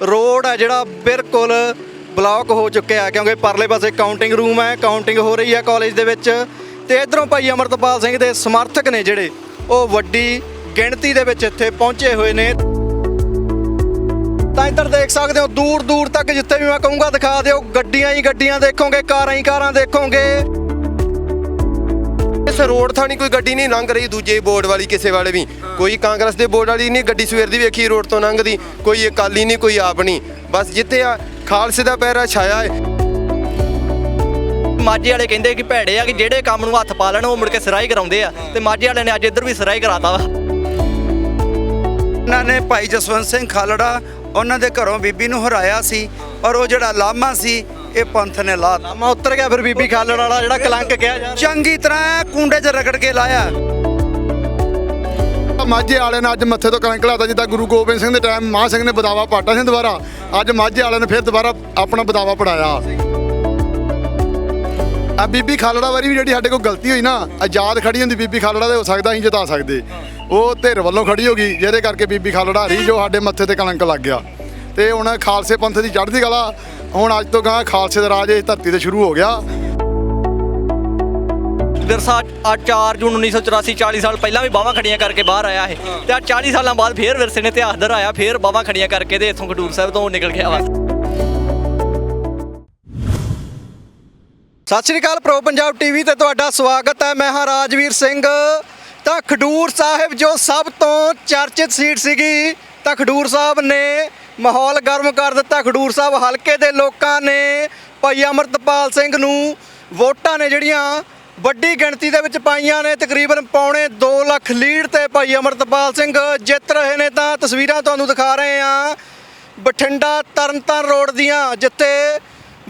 Road ਹੈ ਜਿਹੜਾ ਬਿਲਕੁਲ ਬਲੌਕ ਹੋ ਚੁੱਕਿਆ ਹੈ, ਕਿਉਂਕਿ ਪਰਲੇ ਪਾਸੇ ਕਾਊਂਟਿੰਗ ਰੂਮ ਹੈ, ਕਾਊਂਟਿੰਗ ਹੋ ਰਹੀ ਹੈ ਕਾਲਜ ਦੇ ਵਿੱਚ। ਤੇ ਇਧਰੋਂ ਭਾਈ ਅਮਰਤਪਾਲ ਸਿੰਘ ਦੇ ਸਮਰਥਕ ਨੇ ਜਿਹੜੇ, ਉਹ ਵੱਡੀ ਗਿਣਤੀ ਦੇ ਵਿੱਚ ਇੱਥੇ ਪਹੁੰਚੇ ਹੋਏ ਨੇ। ਤਾਂ ਇੱਧਰ ਦੇਖ ਸਕਦੇ ਹੋ ਦੂਰ ਦੂਰ ਤੱਕ ਜਿੱਥੇ ਵੀ ਮੈਂ ਕਹੂੰਗਾ, ਦਿਖਾ ਦਿਓ, ਗੱਡੀਆਂ ਹੀ ਗੱਡੀਆਂ ਦੇਖੋਗੇ, ਕਾਰਾਂ ਹੀ ਕਾਰਾਂ ਦੇਖੋਗੇ। ਇਸ ਰੋਡ ਥਾਣੀ ਕੋਈ ਗੱਡੀ ਨਹੀਂ ਲੰਘ ਰਹੀ ਦੂਜੇ ਬੋਰਡ ਵਾਲੀ ਕਿਸੇ ਵਾਲੇ ਵੀ। ਕੋਈ ਕਾਂਗਰਸ ਦੇ ਬੋਰਡ ਵਾਲੀ ਨਹੀਂ ਗੱਡੀ ਸਵੇਰ ਦੀ ਵੇਖੀ ਰੋਡ ਤੋਂ ਲੰਘਦੀ। ਕੋਈ ਅਕਾਲੀ ਨਹੀਂ ਕੋਈ ਆਪ ਨਹੀਂ। ਬਸ ਜਿੱਥੇ ਆ ਖਾਲਸੇ ਦਾ ਪੈਰਾ ਛਾਇਆ ਹੈ ਮਾਝੇ ਵਾਲੇ ਕਹਿੰਦੇ ਕਿ ਭੈੜੇ ਆ ਕਿ ਜਿਹੜੇ ਕੰਮ ਨੂੰ ਹੱਥ ਪਾ ਲੈਣ ਉਹ ਮੁੜ ਕੇ ਸਿਰਾਈ ਕਰਾਉਂਦੇ ਆ। ਤੇ ਮਾਝੇ ਵਾਲਿਆਂ ਨੇ ਅੱਜ ਇੱਧਰ ਵੀ ਸਿਰਾਈ ਕਰਾਤਾ ਵਾ। ਉਹਨਾਂ ਨੇ ਭਾਈ ਜਸਵੰਤ ਸਿੰਘ ਖਾਲੜਾ ਉਹਨਾਂ ਦੇ ਘਰੋਂ ਬੀਬੀ ਨੂੰ ਹਰਾਇਆ ਸੀ ਔਰ ਉਹ ਜਿਹੜਾ ਲਾਮਾ ਸੀ ਇਹ ਪੰਥ ਨੇ ਲਾ। ਲਾਮਾ ਉੱਤਰ ਗਿਆ ਫਿਰ ਬੀਬੀ ਖਾਲੜ ਵਾਲਾ ਜਿਹੜਾ ਕਲੰਕ ਕਿਹਾ ਜਾ ਰਿਹਾ। ਚੰਗੀ ਤਰ੍ਹਾਂ ਕੁੰਡੇ 'ਚ ਰਗੜ ਕੇ ਲਾਇਆ। ਮਾਝੇ ਵਾਲਿਆਂ ਨੇ ਅੱਜ ਮੱਥੇ ਤੋਂ ਕਲੰਕ ਲਾਤਾ ਜਿੱਦਾਂ ਗੁਰੂ ਗੋਬਿੰਦ ਸਿੰਘ ਦੇ ਟਾਈਮ ਮਾਂ ਸਿੰਘ ਨੇ ਬਦਾਵਾ ਪਾਟਾ ਸੀ ਦੁਬਾਰਾ। ਅੱਜ ਮਾਝੇ ਵਾਲਿਆਂ ਨੇ ਫਿਰ ਦੁਬਾਰਾ ਆਪਣਾ ਬਦਾਵਾ ਪੜਾਇਆ। ਆ ਬੀਬੀ ਖਾਲੜਾ ਵਾਰੀ ਵੀ ਜਿਹੜੀ ਸਾਡੇ ਕੋਲ ਗਲਤੀ ਹੋਈ ਨਾ ਆਜ਼ਾਦ ਖੜੀ ਹੁੰਦੀ ਬੀਬੀ ਖਾਲੜਾ ਦੇ ਹੋ ਸਕਦਾ ਅਸੀਂ ਜਿਤਾ ਸਕਦੇ। ਉਹ ਧਿਰ ਵੱਲੋਂ ਖੜੀ ਹੋ ਗਈ ਜਿਹਦੇ ਕਰਕੇ ਬੀਬੀ ਖਾਲੜਾ ਹਰੀ ਜੋ ਸਾਡੇ ਮੱਥੇ ਤੇ ਕਲੰਕ ਲੱਗ ਗਿਆ। ਤੇ ਹੁਣ ਖਾਲਸੇ ਪੰਥ ਦੀ ਚੜ੍ਹਦੀ ਕਲਾ ਹੁਣ ਅੱਜ ਤੋਂ ਗਾਂ ਖਾਲਸੇ ਦਾ ਰਾਜ ਇਸ ਧਰਤੀ ਤੇ ਸ਼ੁਰੂ ਹੋ ਗਿਆ। ਵਿਰਸਾ ਆ 4 ਜੂਨ 1984 40 ਸਾਲ ਪਹਿਲਾਂ ਵੀ ਬਾਹਾਂ ਖੜੀਆਂ ਕਰਕੇ ਬਾਹਰ ਆਇਆ ਇਹ। ਤੇ ਆ 40 ਸਾਲਾਂ ਬਾਅਦ ਫੇਰ ਵਿਰਸੇ ਨੇ ਇਤਿਹਾਸ ਦਰਾਇਆ ਫੇਰ ਬਾਹਾਂ ਖੜੀਆਂ ਕਰਕੇ ਤੇ ਇੱਥੋਂ ਖਡੂਰ ਸਾਹਿਬ ਤੋਂ ਨਿਕਲ ਗਿਆ ਵਾ ਸਤਿ ਸ਼੍ਰੀ ਅਕਾਲ ਪ੍ਰੋ ਪੰਜਾਬ ਟੀਵੀ ਤੇ ਤੁਹਾਡਾ ਸਵਾਗਤ ਹੈ। ਮੈਂ ਹਾਂ ਰਾਜਵੀਰ ਸਿੰਘ। ਤਾਂ ਖਡੂਰ ਸਾਹਿਬ ਜੋ ਸਭ ਤੋਂ ਚਰਚਿਤ ਸੀਟ ਸੀਗੀ ਤਾਂ ਖਡੂਰ ਸਾਹਿਬ ਨੇ ਮਾਹੌਲ ਗਰਮ ਕਰ ਦਿੱਤਾ ਖਡੂਰ ਸਾਹਿਬ, ਹਲਕੇ ਦੇ ਲੋਕਾਂ ਨੇ ਭਾਈ ਅਮਰਤਪਾਲ ਸਿੰਘ ਨੂੰ ਵੋਟਾਂ ਨੇ ਜਿਹੜੀਆਂ ਵੱਡੀ ਗਿਣਤੀ ਦੇ ਵਿੱਚ ਪਾਈਆਂ ਨੇ, ਤਕਰੀਬਨ ਪੌਣੇ 2 ਲੱਖ ਲੀਡ ਤੇ ਭਾਈ ਅਮਰਤਪਾਲ ਸਿੰਘ ਜਿੱਤ ਰਹੇ ਨੇ ਤਾਂ ਤਸਵੀਰਾਂ ਤੁਹਾਨੂੰ ਦਿਖਾ ਰਹੇ ਹਾਂ। ਬਠਿੰਡਾ ਤਰਨਤਾਰਨ ਰੋਡ ਦੀਆਂ, ਜਿੱਥੇ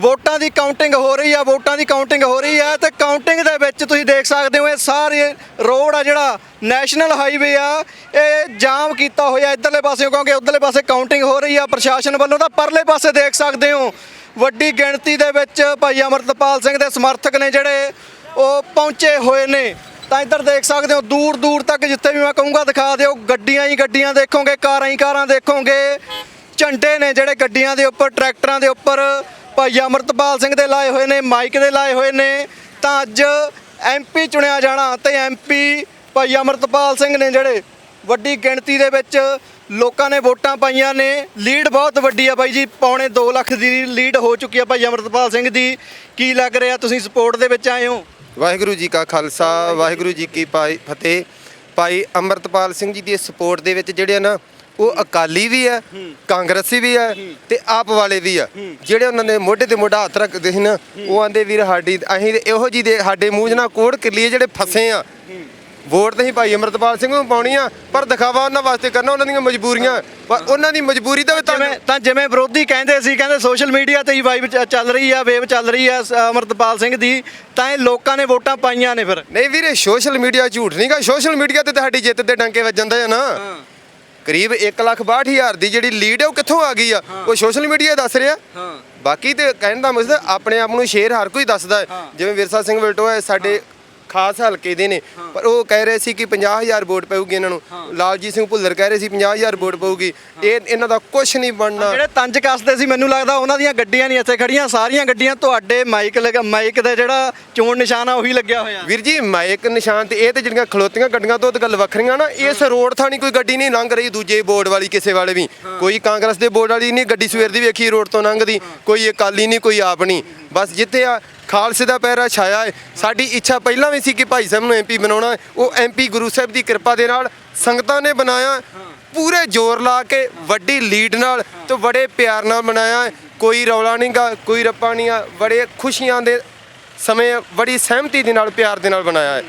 ਵੋਟਾਂ ਦੀ ਕਾਊਂਟਿੰਗ ਹੋ ਰਹੀ ਆ, ਵੋਟਾਂ ਦੀ ਕਾਊਂਟਿੰਗ ਹੋ ਰਹੀ ਆ ਤੇ ਕਾਊਂਟਿੰਗ ਦੇ ਵਿੱਚ ਤੁਸੀਂ ਦੇਖ ਸਕਦੇ ਹੋ ਇਹ ਸਾਰੇ ਰੋਡ ਆ ਜਿਹੜਾ ਨੈਸ਼ਨਲ ਹਾਈਵੇ ਆ, ਇਹ ਜਾਮ ਕੀਤਾ ਹੋਇਆ ਇਧਰਲੇ ਪਾਸੇ ਕਿਉਂਕਿ ਉਧਰਲੇ ਪਾਸੇ ਕਾਊਂਟਿੰਗ ਹੋ ਰਹੀ ਆ ਪ੍ਰਸ਼ਾਸਨ ਵੱਲੋਂ ਤਾਂ ਪਰਲੇ ਪਾਸੇ ਦੇਖ ਸਕਦੇ ਹੋ। ਵੱਡੀ ਗਿਣਤੀ ਦੇ ਵਿੱਚ ਭਾਈ ਅਮਰਤਪਾਲ ਸਿੰਘ ਦੇ ਸਮਰਥਕ ਨੇ ਜਿਹੜੇ ਉਹ ਪਹੁੰਚੇ ਹੋਏ ਨੇ। ਤਾਂ ਇੱਧਰ ਦੇਖ ਸਕਦੇ ਹੋ, ਦੂਰ ਦੂਰ ਤੱਕ ਜਿੱਥੇ ਵੀ ਮੈਂ ਕਹੂੰਗਾ ਦਿਖਾ ਦਿਓ, ਗੱਡੀਆਂ ਹੀ ਗੱਡੀਆਂ ਦੇਖੋਗੇ, ਕਾਰਾਂ ਹੀ ਕਾਰਾਂ ਦੇਖੋਗੇ। ਝੰਡੇ ਨੇ ਜਿਹੜੇ ਗੱਡੀਆਂ ਦੇ ਉੱਪਰ, ਟਰੈਕਟਰਾਂ ਦੇ ਉੱਪਰ ਭਾਈ ਅਮਰਤਪਾਲ ਸਿੰਘ ਦੇ ਲਾਏ ਹੋਏ ਨੇ, ਮਾਈਕ ਦੇ ਲਾਏ ਹੋਏ ਨੇ। ਤਾਂ ਅੱਜ ਐਮਪੀ ਚੁਣਿਆ ਜਾਣਾ ਤੇ ਐਮਪੀ ਭਾਈ ਅਮਰਤਪਾਲ ਸਿੰਘ ਨੇ ਜਿਹੜੇ ਵੱਡੀ ਗਿਣਤੀ ਦੇ ਵਿੱਚ ਲੋਕਾਂ ਨੇ ਵੋਟਾਂ ਪਾਈਆਂ ਨੇ। ਲੀਡ ਬਹੁਤ ਵੱਡੀ ਆ ਬਾਈ ਜੀ, ਪੌਣੇ 2 ਲੱਖ ਦੀ ਲੀਡ ਹੋ ਚੁੱਕੀ ਆ ਭਾਈ ਅਮਰਤਪਾਲ ਸਿੰਘ ਦੀ। ਕੀ ਲੱਗ ਰਿਹਾ ਤੁਸੀਂ ਸਪੋਰਟ ਦੇ ਵਿੱਚ ਆਏ ਹੋ? ਵਾਹਿਗੁਰੂ ਜੀ ਕਾ ਖਾਲਸਾ, ਵਾਹਿਗੁਰੂ ਜੀ ਕੀ ਪਾਈ, ਫਤਿਹ। ਭਾਈ ਅੰਮ੍ਰਿਤਪਾਲ ਸਿੰਘ ਜੀ ਦੀ ਸਪੋਰਟ ਦੇ ਵਿੱਚ ਜਿਹੜੇ ਆ ਨਾ ਉਹ ਅਕਾਲੀ ਵੀ ਆ ਕਾਂਗਰਸੀ ਵੀ ਆ ਤੇ ਆਪ ਵਾਲੇ ਵੀ ਆ। ਜਿਹੜੇ ਉਹਨਾਂ ਦੇ ਮੋਢੇ ਤੇ ਮੋਢਾ ਹੱਥ ਰੱਖਦੇ ਸੀ ਨਾ ਉਹ ਆਂਦੇ ਵੀਰ ਸਾਡੀ ਅਸੀਂ ਤੇ ਇਹੋ ਜੀ ਦੇ ਸਾਡੇ ਮੂੰਹ 'ਚ ਨਾ ਕੋੜ ਕਿਰਲੀਏ ਜਿਹੜੇ ਫਸੇ ਆ। ਵੋਟ ਤੇ ਹੀ ਭਾਈ ਅੰਮ੍ਰਿਤਪਾਲ ਸਿੰਘ ਨੂੰ ਪਾਉਣੀ ਆ ਪਰ ਦਿਖਾਵਾ ਉਹਨਾਂ ਵਾਸਤੇ ਕਰਨਾ ਉਹਨਾਂ ਦੀਆਂ ਮਜਬੂਰੀਆਂ। ਪਰ ਉਹਨਾਂ ਦੀ ਮਜਬੂਰੀ ਵੀ ਜਿਵੇਂ ਤਾਂ ਜਿਵੇਂ ਵਿਰੋਧੀ ਕਹਿੰਦੇ ਸੀ ਕਹਿੰਦੇ ਸੋਸ਼ਲ ਮੀਡੀਆ ਤੇ ਹੀ ਵਾਈਬ ਚੱਲ ਰਹੀ ਆ ਵੇਵ ਚੱਲ ਰਹੀ ਆ ਅਮਰਤਪਾਲ ਸਿੰਘ ਦੀ ਤਾਂ ਇਹ ਲੋਕਾਂ ਨੇ ਵੋਟਾਂ ਪਾਈਆਂ ਨੇ ਫਿਰ। ਨਹੀਂ ਵੀਰੇ ਸੋਸ਼ਲ ਮੀਡੀਆ ਝੂਠ ਨਹੀਂਗਾ ਸੋਸ਼ਲ ਮੀਡੀਆ ਤੇ ਤੁਹਾਡੀ ਜਿੱਤ ਦੇ ਡੰਕੇ ਵੱਜਣ ਦਾ ਆ ਨਾ। ਕਰੀਬ 1,62,000 ਦੀ ਜਿਹੜੀ ਲੀਡ ਹੈ ਉਹ ਕਿੱਥੋਂ ਆ ਗਈ ਆ? ਉਹ ਸੋਸ਼ਲ ਮੀਡੀਆ ਦੱਸ ਰਿਹਾ। ਬਾਕੀ ਤੇ ਕਹਿਣ ਦਾ ਮਤਲਬ ਆਪਣੇ ਆਪ ਨੂੰ ਸ਼ੇਰ ਹਰ ਕੋਈ ਦੱਸਦਾ ਹੈ। ਜਿਵੇਂ ਵਿਰਸਾ ਸਿੰਘ ਵਲਟੋ ਹੈ ਸਾਡੇ ਖਾਸ ਹਲਕੇ ਦੇ ਨੇ। ਪਰ ਉਹ ਕਹਿ ਰਹੇ ਸੀ ਕਿ 50000 ਵੋਟ ਪਊਗੀ ਇਹਨਾਂ ਨੂੰ। ਲਾਲਜੀਤ ਸਿੰਘ ਭੁੱਲਰ ਕਹਿ ਰਹੇ ਸੀ 50000 ਵੋਟ ਪਊਗੀ। ਇਹ ਇਹਨਾਂ ਦਾ ਕੁਝ ਨਹੀਂ ਬਣਨਾ। ਜਿਹੜੇ ਤੰਜ ਕੱਸਦੇ ਸੀ ਮੈਨੂੰ ਲੱਗਦਾ ਉਹਨਾਂ ਦੀਆਂ ਗੱਡੀਆਂ ਨਹੀਂ ਇੱਥੇ ਖੜੀਆਂ। ਸਾਰੀਆਂ ਗੱਡੀਆਂ ਤੁਹਾਡੇ ਮਾਈਕ ਲਗਾ ਮਾਈਕ ਦਾ ਜਿਹੜਾ ਚੋਣ ਨਿਸ਼ਾਨ ਆ ਉਹੀ ਲੱਗਿਆ ਹੋਇਆ। ਵੀਰ ਜੀ ਮਾਈਕ ਨਿਸ਼ਾਨ ਤੇ ਇਹ ਤੇ ਜਿਹੜੀਆਂ ਖਲੋਤੀਆਂ ਗੱਡੀਆਂ ਤੋਂ ਤੇ ਗੱਲ ਵੱਖਰੀਆਂ ਨਾ ਇਸ ਰੋਡ ਥਾਣੀ ਕੋਈ ਗੱਡੀ ਨਹੀਂ ਲੰਘ ਰਹੀ ਦੂਜੇ ਬੋਰਡ ਵਾਲੀ ਕਿਸੇ ਵਾਲੇ ਵੀ। ਕੋਈ ਕਾਂਗਰਸ ਦੇ ਬੋਰਡ ਵਾਲੀ ਨਹੀਂ ਗੱਡੀ ਸਵੇਰ ਦੀ ਵੇਖੀ ਰੋਡ ਤੋਂ ਲੰਘਦੀ। ਕੋਈ ਅਕਾਲੀ ਨਹੀਂ ਕੋਈ ਆਪ ਨਹੀਂ। ਬਸ ਜਿੱਥੇ ਆ ਖਾਲਸੇ ਦਾ ਪੈਰਾ ਛਾਇਆ ਹੈ ਸਾਡੀ ਇੱਛਾ ਪਹਿਲਾਂ ਵੀ ਸੀ ਕਿ ਭਾਈ ਸਾਹਿਬ ਨੂੰ ਐਮਪੀ ਬਣਾਉਣਾ ਹੈ। ਉਹ ਐਮਪੀ ਗੁਰੂ ਸਾਹਿਬ ਦੀ ਕਿਰਪਾ ਦੇ ਨਾਲ ਸੰਗਤਾਂ ਨੇ ਬਣਾਇਆ ਪੂਰੇ ਜ਼ੋਰ ਲਾ ਕੇ ਵੱਡੀ ਲੀਡ ਨਾਲ ਤੇ ਬੜੇ ਪਿਆਰ ਨਾਲ ਬਣਾਇਆ। ਕੋਈ ਰੌਲਾ ਨਹੀਂਗਾ ਕੋਈ ਰੱਪਾ ਨਹੀਂ ਆ। ਬੜੇ ਖੁਸ਼ੀਆਂ ਦੇ ਸਮੇਂ ਬੜੀ ਸਹਿਮਤੀ ਦੇ ਨਾਲ ਪਿਆਰ ਦੇ ਨਾਲ ਬਣਾਇਆ ਹੈ।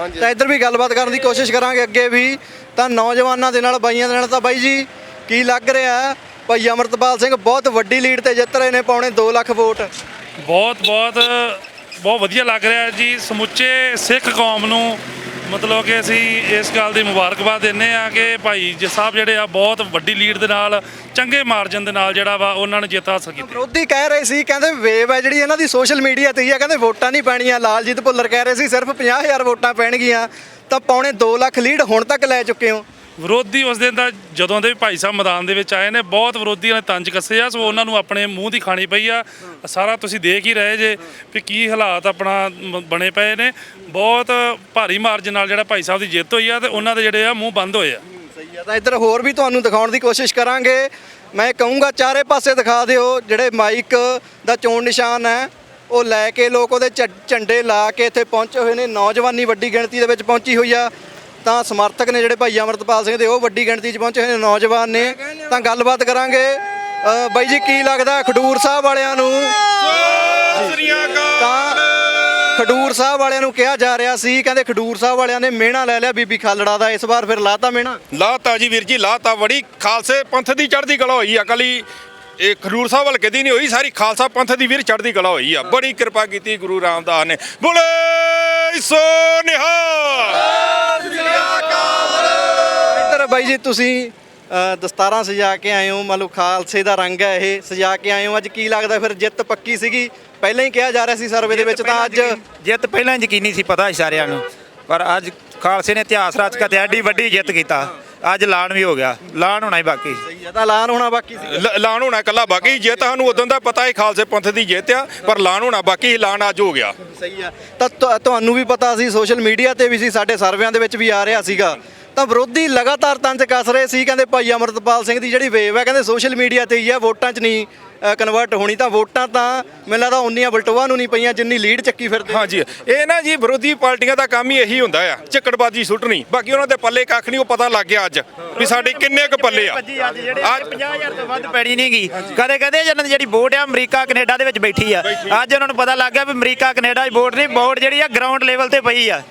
ਹਾਂਜੀ। ਤਾਂ ਇੱਧਰ ਵੀ ਗੱਲਬਾਤ ਕਰਨ ਦੀ ਕੋਸ਼ਿਸ਼ ਕਰਾਂਗੇ ਅੱਗੇ ਵੀ। ਤਾਂ ਨੌਜਵਾਨਾਂ ਦੇ ਨਾਲ ਬਾਈਆਂ ਦੇ ਨਾਲ ਤਾਂ ਬਾਈ ਜੀ ਕੀ ਲੱਗ ਰਿਹਾ? ਹੈ? ਭਾਈ ਅਮਰਤਪਾਲ ਸਿੰਘ ਬਹੁਤ ਵੱਡੀ ਲੀਡ ਤੇ ਜਿੱਤ ਰਹੇ ਨੇ ਪੌਣੇ 2 ਲੱਖ ਵੋਟ। ਬਹੁਤ ਬਹੁਤ ਬਹੁਤ ਵਧੀਆ ਲੱਗ ਰਿਹਾ ਜੀ। ਸਮੁੱਚੇ ਸਿੱਖ ਕੌਮ ਨੂੰ ਮਤਲਬ ਕਿ ਅਸੀਂ ਇਸ ਗੱਲ ਦੀ ਮੁਬਾਰਕਬਾਦ ਦਿੰਦੇ ਆ ਕਿ ਭਾਈ ਜੀ ਸਾਹਿਬ ਜਿਹੜੇ ਆ, ਬਹੁਤ ਵੱਡੀ ਲੀਡ ਦੇ ਨਾਲ, ਚੰਗੇ ਮਾਰਜਨ ਦੇ ਨਾਲ ਜਿਹੜਾ ਵਾ, ਉਹਨਾਂ ਨੇ ਜਿੱਤ ਹਾਸਲ ਕੀਤੀ। ਵਿਰੋਧੀ ਕਹਿ ਰਹੇ ਸੀ, ਕਹਿੰਦੇ ਵੇਵ ਹੈ ਜਿਹੜੀ ਇਹਨਾਂ ਦੀ ਸੋਸ਼ਲ ਮੀਡੀਆ ਤੇ ਹੀ ਆ। ਕਹਿੰਦੇ ਵੋਟਾਂ ਨਹੀਂ ਪੈਣੀਆਂ, ਲਾਲਜੀਤ ਭੁੱਲਰ ਕਹਿ ਰਹੇ ਸੀ, ਸਿਰਫ 50000 ਵੋਟਾਂ ਪੈਣਗੀਆਂ, ਤਾਂ ਪੌਣੇ 2 ਲੱਖ ਲੀਡ ਹੁਣ ਤੱਕ ਲੈ ਚੁੱਕੇ ਹੋ। ਵਿਰੋਧੀ ਉਸ ਦਿਨ ਦਾ ਜਦੋਂ ਦੇ ਵੀ ਭਾਈ ਸਾਹਿਬ ਮੈਦਾਨ ਦੇ ਵਿੱਚ ਆਏ ਨੇ, ਬਹੁਤ ਵਿਰੋਧੀਆਂ ਨੇ ਤੰਜ ਕੱਸੇ ਆ, ਸੋ ਉਹਨਾਂ ਨੂੰ ਆਪਣੇ ਮੂੰਹ ਦੀ ਖਾਣੀ ਪਈ ਆ। ਸਾਰਾ ਤੁਸੀਂ ਦੇਖ ਹੀ ਰਹੇ ਜੇ ਵੀ ਕੀ ਹਾਲਾਤ ਆਪਣਾ ਮ- ਬਣੇ ਪਏ ਨੇ। ਬਹੁਤ ਭਾਰੀ ਮਾਰਜਨ ਨਾਲ ਜਿਹੜਾ ਭਾਈ ਸਾਹਿਬ ਦੀ ਜਿੱਤ ਹੋਈ ਆ ਤੇ ਉਹਨਾਂ ਦੇ ਜਿਹੜੇ ਆ ਮੂੰਹ ਬੰਦ ਹੋਏ ਆ। ਸਹੀ ਆ, ਤਾਂ ਇੱਧਰ ਹੋਰ ਵੀ ਤੁਹਾਨੂੰ ਦਿਖਾਉਣ ਦੀ ਕੋਸ਼ਿਸ਼ ਕਰਾਂਗੇ। ਮੈਂ ਕਹੂੰਗਾ ਚਾਰੇ ਪਾਸੇ ਦਿਖਾ ਦਿਓ, ਜਿਹੜੇ ਮਾਈਕ ਦਾ ਚੋਣ ਨਿਸ਼ਾਨ ਹੈ, ਉਹ ਲੈ ਕੇ ਲੋਕ ਉਹਦੇ ਝ- ਝੰਡੇ ਲਾ ਕੇ ਇੱਥੇ ਪਹੁੰਚੇ ਹੋਏ ਨੇ। ਨੌਜਵਾਨੀ ਵੱਡੀ ਗਿਣਤੀ ਦੇ ਵਿੱਚ ਪਹੁੰਚੀ ਹੋਈ ਆ। ਤਾਂ ਸਮਰਥਕ ਨੇ ਜਿਹੜੇ ਭਾਈ ਅਮਰਤਪਾਲ ਸਿੰਘ ਦੇ ਉਹ ਵੱਡੀ ਗਿਣਤੀ 'ਚ ਪਹੁੰਚੇ ਹੋਏ ਨੇ ਨੌਜਵਾਨ ਨੇ। ਤਾਂ ਗੱਲਬਾਤ ਕਰਾਂਗੇ। ਅ, ਬਾਈ ਜੀ ਕੀ ਲੱਗਦਾ ਖਡੂਰ ਸਾਹਿਬ ਵਾਲਿਆਂ ਨੂੰ? ਤਾਂ ਖਡੂਰ ਸਾਹਿਬ ਵਾਲਿਆਂ ਨੂੰ ਕਿਹਾ ਜਾ ਰਿਹਾ ਸੀ ਕਹਿੰਦੇ ਖਡੂਰ ਸਾਹਿਬ ਵਾਲਿਆਂ ਨੇ ਮਿਹਣਾ ਲੈ ਲਿਆ ਬੀਬੀ ਖਾਲੜਾ ਦਾ ਇਸ ਵਾਰ ਫਿਰ ਲਾਤਾ ਮਿਹਣਾ? ਲਾਤਾ ਜੀ ਵੀਰ ਜੀ ਲਾਤਾ। ਬੜੀ ਖਾਲਸੇ ਪੰਥ ਦੀ ਚੜ੍ਹਦੀ ਕਲਾ ਹੋਈ ਆ ਕਲੀ ਇਹ ਖਡੂਰ ਸਾਹਿਬ ਹਲਕੇ ਦੀ ਨਹੀਂ ਹੋਈ ਸਾਰੀ ਖਾਲਸਾ ਪੰਥ ਦੀ ਵੀਰ ਚੜ੍ਹਦੀ ਕਲਾ ਹੋਈ ਆ। ਬੜੀ ਕਿਰਪਾ ਕੀਤੀ ਗੁਰੂ ਰਾਮਦਾਸ ਨੇ। ਬੋਲੇ ਸੋ ਨਿਹਾਲ! ਇੱਧਰ ਬਾਈ ਜੀ ਤੁਸੀਂ ਅ, ਦਸਤਾਰਾਂ ਸਜਾ ਕੇ ਆਏ ਹੋ। ਮੰਨ ਲਓ ਖਾਲਸੇ ਦਾ ਰੰਗ ਹੈ ਇਹ ਸਜਾ ਕੇ ਆਏ ਹੋ। ਅੱਜ ਕੀ ਲੱਗਦਾ ਫਿਰ ਜਿੱਤ ਪੱਕੀ ਸੀਗੀ? ਪਹਿਲਾਂ ਹੀ ਕਿਹਾ ਜਾ ਰਿਹਾ ਸੀ ਸਰਵੇ ਦੇ ਵਿੱਚ ਤਾਂ ਅੱਜ ਜਿੱਤ ਪਹਿਲਾਂ ਯਕੀਨੀ ਸੀ ਪਤਾ ਸੀ ਸਾਰਿਆਂ ਨੂੰ। ਪਰ ਅੱਜ ਖਾਲਸੇ ਨੇ ਇਤਿਹਾਸ ਰਚ ਕੇ ਤੇ ਐਡੀ ਵੱਡੀ ਜਿੱਤ ਕੀਤਾ। ਅੱਜ ਐਲਾਨ ਵੀ ਹੋ ਗਿਆ। ਐਲਾਨ ਹੋਣਾ ਹੀ ਬਾਕੀ। ਸਹੀ ਆ ਤਾਂ ਐਲਾਨ ਹੋਣਾ ਬਾਕੀ ਸੀ। ਲ- ਐਲਾਨ ਹੋਣਾ ਕੱਲਾ ਬਾਕੀ ਜਿੱਤ ਸਾਨੂੰ ਉਦੋਂ ਦਾ ਪਤਾ ਹੈ ਖਾਲਸੇ ਪੰਥ ਦੀ ਜਿੱਤ ਆ ਪਰ ਐਲਾਨ ਹੋਣਾ ਬਾਕੀ ਐਲਾਨ ਅੱਜ ਹੋ ਗਿਆ। ਸਹੀ ਆ। ਤਾਂ ਤੁਹਾਨੂੰ ਵੀ ਪਤਾ ਸੀ ਸੋਸ਼ਲ ਮੀਡੀਆ ਤੇ ਵੀ ਸੀ ਸਾਡੇ ਸਰਵਿਆਂ ਦੇ ਵਿੱਚ ਵੀ ਆ ਰਿਹਾ ਸੀਗਾ। ਤਾਂ ਵਿਰੋਧੀ ਲਗਾਤਾਰ ਤੰਜ ਕੱਸ ਰਹੇ ਸੀ ਕਹਿੰਦੇ ਭਾਈ ਅਮਰਤਪਾਲ ਸਿੰਘ ਦੀ ਜਿਹੜੀ ਵੇਵ ਹੈ ਕਹਿੰਦੇ ਸੋਸ਼ਲ ਮੀਡੀਆ ਤੇ ਹੀ ਆ ਵੋਟਾਂ 'ਚ ਨਹੀਂ। ਕਨਵਰਟ ਹੋਣੀ ਤਾਂ ਵੋਟਾਂ ਤਾਂ ਮੈਨੂੰ ਲੱਗਦਾ ਉਨੀਆਂ ਬਲਟੋਆ ਨੂੰ ਨਹੀਂ ਪਈਆਂ ਜਿੰਨੀ ਲੀਡ ਚੱਕੀ ਫਿਰਦੇ। ਹਾਂਜੀ। ਇਹ ਨਾ ਜੀ ਵਿਰੋਧੀ ਪਾਰਟੀਆਂ ਦਾ ਕੰਮ ਹੀ ਇਹੀ ਹੁੰਦਾ ਆ। ਝਿੱਕੜਬਾਜ਼ੀ ਸੁੱਟਣੀ। ਬਾਕੀ ਉਹਨਾਂ ਦੇ ਪੱਲੇ ਕੱਖ ਨਹੀਂ ਉਹ ਪਤਾ ਲੱਗ ਗਿਆ ਅੱਜ ਵੀ ਸਾਡੇ ਕਿੰਨੇ ਕੁ ਪੱਲੇ ਆ। ਅੱਜ ਜਿਹੜੇ 50000 ਤੋਂ ਵੱਧ ਪੈਣੀ ਨਹੀਂਗੀ ਕਦੇ ਕਦੇ ਇਹਨਾਂ ਦੀ ਜਿਹੜੀ ਵੋਟ ਆ ਅਮਰੀਕਾ ਕੈਨੇਡਾ ਦੇ ਵਿੱਚ ਬੈਠੀ ਆ। ਅੱਜ ਉਹਨਾਂ ਨੂੰ ਪਤਾ ਲੱਗ ਗਿਆ ਵੀ ਅਮਰੀਕਾ ਕੈਨੇਡਾ ਦੀ ਵੋਟ ਨਹੀਂ ਵੋਟ ਜਿਹੜੀ ਆ ਗਰਾਊਂਡ ਲੈਵਲ ਤੇ ਪਈ ਆ।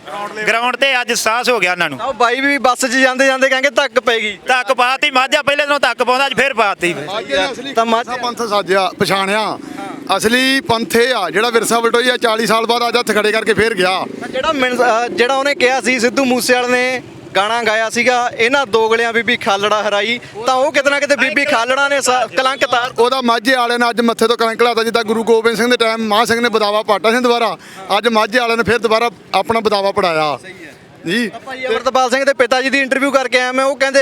ਗਰਾਊਂਡ ਤੇ ਅੱਜ ਸਾਹਸ ਹੋ ਗਿਆ ਉਹਨਾਂ ਨੂੰ। ਤਾਂ ਉਹ ਬਾਈ ਵੀ ਬੱਸ 'ਚ ਜਾਂਦੇ ਜਾਂਦੇ ਕਹਿੰਗੇ ਧੱਕ ਪੈਗੀ ਧੱਕ ਪਾਤੀ ਮਾਝਾ ਪਹਿਲੇ ਦਿਨੋਂ ਧੱਕ ਪਾਉਂਦਾ ਅੱਜ ਫੇਰ ਪਾਤੀ। ਤਾਂ ਮੱਝ- ਪੰਥ ਸਾਜਿਆ ਪਛਾਣਿਆ। ਅਸਲੀ ਪੰਥ ਆ ਜਿਹੜਾ ਵਿਰਸਾ ਵਲਟੋਈਆ 40 ਸਾਲ ਬਾਅਦ ਅੱਜ ਹੱਥ ਖੜੇ ਕਰਕੇ ਫੇਰ ਗਿਆ। ਜਿਹੜਾ ਮਿੰਸ- ਅਹ ਜਿਹੜਾ ਉਹਨੇ ਕਿਹਾ ਸੀ ਸਿੱਧੂ ਮੂਸੇਵਾਲੇ ਨੇ ਗਾਣਾ ਗਾਇਆ ਸੀਗਾ ਇਹਨਾਂ ਦੋਗਲਿਆਂ ਬੀਬੀ ਖਾਲੜਾ ਹਰਾਈ। ਤਾਂ ਉਹ ਕਿਤੇ ਨਾ ਕਿਤੇ ਬੀਬੀ ਖਾਲੜਾ ਨੇ ਸ- ਕਲੰਕ ਤਾਰ ਉਹਦਾ ਮਾਝੇ ਵਾਲਿਆਂ ਨੇ ਅੱਜ ਮੱਥੇ ਤੋਂ ਕਲੰਕ ਲਾਤਾ ਜਿੱਦਾਂ ਗੁਰੂ ਗੋਬਿੰਦ ਸਿੰਘ ਦੇ ਟਾਈਮ ਮਾਹ ਸਿੰਘ ਨੇ ਬਦਾਵਾ ਪਾਟਾ ਸੀ ਦੁਬਾਰਾ ਅੱਜ ਮਾਝੇ ਵਾਲਿਆਂ ਨੇ ਫਿਰ ਦੁਬਾਰਾ ਆਪਣਾ ਬਦਾਵਾ ਪੜਾਇਆ। ਜੀ। ਭਾਈ ਅਮਰਤਪਾਲ ਸਿੰਘ ਦੇ ਪਿਤਾ ਜੀ ਦੀ ਇੰਟਰਵਿਊ ਕਰਕੇ ਆਇਆ ਮੈਂ ਉਹ ਕਹਿੰਦੇ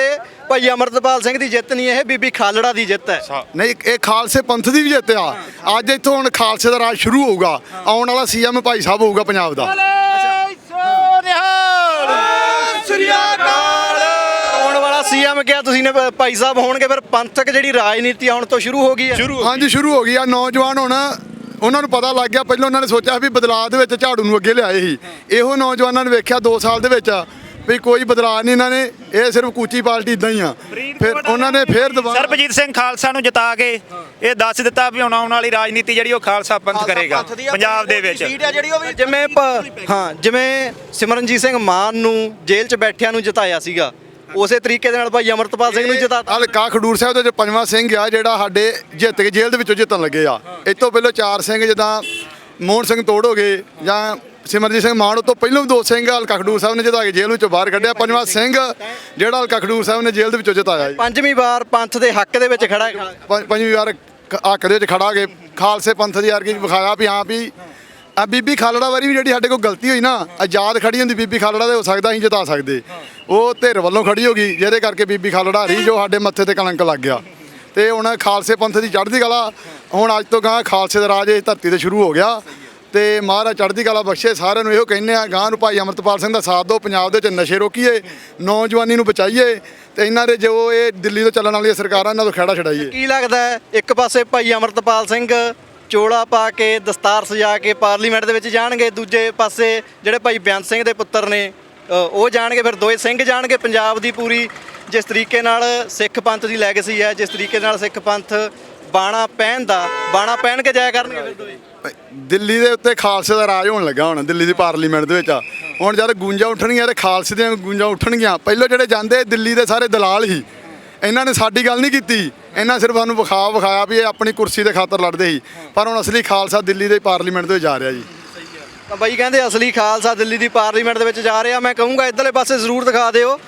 ਭਾਈ ਅਮਰਤਪਾਲ ਸਿੰਘ ਦੀ ਜਿੱਤ ਨਹੀਂ ਇਹ ਬੀਬੀ ਖਾਲੜਾ ਦੀ ਜਿੱਤ ਹੈ। ਨਹੀਂ ਇਹ ਖਾਲਸੇ ਪੰਥ ਦੀ ਵੀ ਜਿੱਤ ਆ। ਅੱਜ ਇੱਥੋਂ ਹੁਣ ਖਾਲਸੇ ਦਾ ਰਾਜ ਸ਼ੁਰੂ ਹੋਊਗਾ। ਆਉਣ ਵਾਲਾ ਸੀਐਮ ਭਾਈ ਸਾਹਿਬ ਹੋਊਗਾ ਪੰਜਾਬ ਦਾ। ਆਉਣ ਵਾਲਾ ਸੀਐਮ ਕਿਹਾ ਤੁਸੀਂ ਨੇ ਭਾਈ ਸਾਹਿਬ ਹੋਣਗੇ ਫਿਰ ਪੰਥਕ ਜਿਹੜੀ ਰਾਜਨੀਤੀ ਆਉਣ ਤੋਂ ਸ਼ੁਰੂ ਹੋ ਗਈ ਹੈ। ਸ਼ੁਰੂ ਹਾਂਜੀ ਸ਼ੁਰੂ ਹੋ ਗਈ ਆ। ਨੌਜਵਾਨ ਹੁਣ ਉਹਨਾਂ ਨੂੰ ਪਤਾ ਲੱਗ ਗਿਆ ਪਹਿਲਾਂ ਉਹਨਾਂ ਨੇ ਸੋਚਿਆ ਵੀ ਬਦਲਾਅ ਦੇ ਵਿੱਚ ਝਾੜੂ ਨੂੰ ਅੱਗੇ ਲਿਆਏ ਸੀ। ਇਹੋ ਨੌਜਵਾਨਾਂ ਨੇ ਵੇਖਿਆ 2 ਸਾਲ ਦੇ ਵਿੱਚ ਵੀ ਕੋਈ ਬਦਲਾਅ ਨਹੀਂ ਇਹਨਾਂ ਨੇ ਇਹ ਸਿਰਫ ਕੂਚੀ ਪਾਰਟੀ ਇਦਾਂ ਹੀ ਆ। ਫਿਰ ਉਹਨਾਂ ਨੇ ਫਿਰ ਦੁਬਾਰਾ ਸਰਬਜੀਤ ਸਿੰਘ ਖਾਲਸਾ ਨੂੰ ਜਿਤਾ ਕੇ ਇਹ ਦੱਸ ਦਿੱਤਾ ਵੀ ਹੁਣ ਆਉਣ ਵਾਲੀ ਰਾਜਨੀਤੀ ਜਿਹੜੀ ਉਹ ਖਾਲਸਾ ਪੰਥ ਕਰੇਗਾ ਪੰਜਾਬ ਦੇ ਵਿੱਚ। ਜਿਵੇਂ ਹਾਂ ਜਿਵੇਂ ਸਿਮਰਨਜੀਤ ਸਿੰਘ ਮਾਨ ਨੂੰ ਜੇਲ੍ਹ 'ਚ ਬੈਠਿਆਂ ਨੂੰ ਜਿਤਾਇਆ ਸੀਗਾ ਉਸੇ ਤਰੀਕੇ ਦੇ ਨਾਲ ਭਾਈ ਅਮਰਤਪਾਲ ਸਿੰਘ ਨੂੰ ਜਿਤਾ ਹਲਕਾ ਖਡੂਰ ਸਾਹਿਬ ਦੇ ਪੰਜਵਾਂ ਸਿੰਘ ਆ ਜਿਹੜਾ ਸਾਡੇ ਜਿੱਤ ਕੇ ਜੇਲ੍ਹ ਦੇ ਵਿੱਚੋਂ ਜਿੱਤਣ ਲੱਗੇ ਆ। ਇਹ ਤੋਂ ਪਹਿਲਾਂ ਚਾਰ ਸਿੰਘ ਜਿੱਦਾਂ ਮੋਹਨ ਸਿੰਘ ਤੋੜ ਹੋ ਗਏ ਜਾਂ ਸਿਮਰਜੀਤ ਸਿੰਘ ਮਾਨ ਉਹ ਤੋਂ ਪਹਿਲਾਂ ਵੀ ਦੋ ਸਿੰਘ ਹਲਕਾ ਖਡੂਰ ਸਾਹਿਬ ਨੇ ਜਿਤਾ ਕੇ ਜੇਲ੍ਹ ਵਿੱਚੋਂ ਬਾਹਰ ਕੱਢਿਆ। ਪੰਜਵਾਂ ਸਿੰਘ ਜਿਹੜਾ ਹਲਕਾ ਖਡੂਰ ਸਾਹਿਬ ਨੇ ਜੇਲ੍ਹ ਦੇ ਵਿੱਚੋਂ ਜਿਤਾਇਆ ਜੀ। ਪੰਜਵੀਂ ਵਾਰ ਪੰਥ ਦੇ ਹੱਕ ਦੇ ਵਿੱਚ ਖੜਾ ਪੰਜਵੀਂ ਵਾਰ ਹੱਕ ਦੇ ਵਿੱਚ ਖੜਾ ਕੇ ਖਾਲਸੇ ਪੰਥ ਦੀ ਯਾਰ ਕੀ ਵਿਖਾਇਆ ਵੀ ਹਾਂ ਵੀ ਆ ਬੀਬੀ ਖਾਲੜਾ ਵਾਰੀ ਵੀ ਜਿਹੜੀ ਸਾਡੇ ਕੋਲ ਗਲਤੀ ਹੋਈ ਨਾ ਆਜ਼ਾਦ ਖੜੀ ਹੁੰਦੀ ਬੀਬੀ ਖਾਲੜਾ ਦੇ, ਹੋ ਸਕਦਾ ਅਸੀਂ ਜਿਤਾ ਸਕਦੇ। ਉਹ ਧਿਰ ਵੱਲੋਂ ਖੜੀ ਹੋ ਗਈ, ਜਿਹਦੇ ਕਰਕੇ ਬੀਬੀ ਖਾਲੜਾ ਹਰੀ ਜੋ ਸਾਡੇ ਮੱਥੇ ਤੇ ਕਲੰਕ ਲੱਗ ਗਿਆ। ਤੇ ਹੁਣ ਖਾਲਸੇ ਪੰਥ ਦੀ ਚੜ੍ਹਦੀ ਕਲਾ, ਹੁਣ ਅੱਜ ਤੋਂ ਗਾਂ ਖਾਲਸੇ ਦਾ ਰਾਜ ਇਸ ਧਰਤੀ ਤੇ ਸ਼ੁਰੂ ਹੋ ਗਿਆ। ਤੇ ਮਹਾਰਾਜ ਚੜ੍ਹਦੀ ਕਲਾ ਬਖਸ਼ੇ, ਸਾਰਿਆਂ ਨੂੰ ਇਹੋ ਕਹਿੰਦੇ ਆ ਗਾਂ ਨੂੰ ਭਾਈ ਅਮਰਤਪਾਲ ਸਿੰਘ ਦਾ ਸਾਥ ਦਿਓ, ਪੰਜਾਬ ਦੇ ਵਿੱਚ ਨਸ਼ੇ ਰੋਕੀਏ, ਨੌਜਵਾਨੀ ਨੂੰ ਬਚਾਈਏ, ਤੇ ਇਹਨਾਂ ਦੇ ਜੋ ਇਹ ਦਿੱਲੀ ਤੋਂ ਚੱਲਣ ਵਾਲੀਆਂ ਸਰਕਾਰਾਂ, ਇਹਨਾਂ ਤੋਂ ਖਹਿੜਾ ਛਡਾਈਏ। ਕੀ ਲੱਗਦਾ ਇੱਕ ਪਾਸੇ ਭਾਈ ਅਮਰਤਪਾਲ ਸਿੰਘ ਚੋਲਾ ਪਾ ਕੇ, ਦਸਤਾਰ ਸਜਾ ਕੇ ਪਾਰਲੀਮੈਂਟ ਦੇ ਵਿੱਚ ਜਾਣਗੇ। ਦੂਜੇ ਪਾਸੇ ਜਿਹੜੇ ਭਾਈ ਬਿਆਨ ਸਿੰਘ ਦੇ ਪੁੱਤਰ ਨੇ ਉਹ ਜਾਣਗੇ, ਫਿਰ ਦੋਏ ਸਿੰਘ ਜਾਣਗੇ ਪੰਜਾਬ ਦੀ ਪੂਰੀ। ਜਿਸ ਤਰੀਕੇ ਨਾਲ ਸਿੱਖ ਪੰਥ ਦੀ ਲੈਗੇਸੀ ਹੈ, ਜਿਸ ਤਰੀਕੇ ਨਾਲ ਸਿੱਖ ਪੰਥ ਬਾਣਾ ਪਹਿਨ ਦਾ, ਬਾਣਾ ਪਹਿਨ ਕੇ ਜਾਇਆ ਕਰਨਗੇ ਫਿਰ ਦੋਏ। ਦਿੱਲੀ ਦੇ ਉੱਤੇ ਖਾਲਸੇ ਦਾ ਰਾਜ ਹੋਣ ਲੱਗਾ ਹੁਣ, ਦਿੱਲੀ ਦੀ ਪਾਰਲੀਮੈਂਟ ਦੇ ਵਿੱਚ। ਹੁਣ ਜਦ ਗੂੰਜਾਂ ਉੱਠਣਗੀਆਂ ਤੇ ਖਾਲਸੇ ਦੀਆਂ ਗੂੰਜਾਂ ਉੱਠਣਗੀਆਂ, ਪਹਿਲਾਂ ਜਿਹੜੇ ਜਾਂਦੇ ਦਿੱਲੀ ਦੇ ਸਾਰੇ ਦਲਾਲ ਹੀ ਇਹਨਾਂ ਨੇ ਸਾਡੀ ਗੱਲ ਨਹੀਂ ਕੀਤੀ। ਇਹਨਾਂ ਸਿਰਫ ਸਾਨੂੰ ਵਿਖਾ ਵਿਖਾਇਆ ਵੀ ਇਹ ਆਪਣੀ ਕੁਰਸੀ ਦੇ ਖਾਤਰ ਲੜਦੇ ਸੀ। ਪਰ ਹੁਣ ਅਸਲੀ ਖਾਲਸਾ ਦਿੱਲੀ ਦੇ ਪਾਰਲੀਮੈਂਟ ਦੇ ਵਿੱਚ ਜਾ ਰਿਹਾ ਜੀ। ਤਾਂ ਬਾਈ ਕਹਿੰਦੇ ਅਸਲੀ ਖਾਲਸਾ ਦਿੱਲੀ ਦੀ ਪਾਰਲੀਮੈਂਟ ਦੇ ਵਿੱਚ ਜਾ ਰਿਹਾ। ਮੈਂ ਕਹੂੰਗਾ ਇਧਰਲੇ ਪਾਸੇ ਜ਼ਰੂਰ ਦਿਖਾ ਦਿਓ।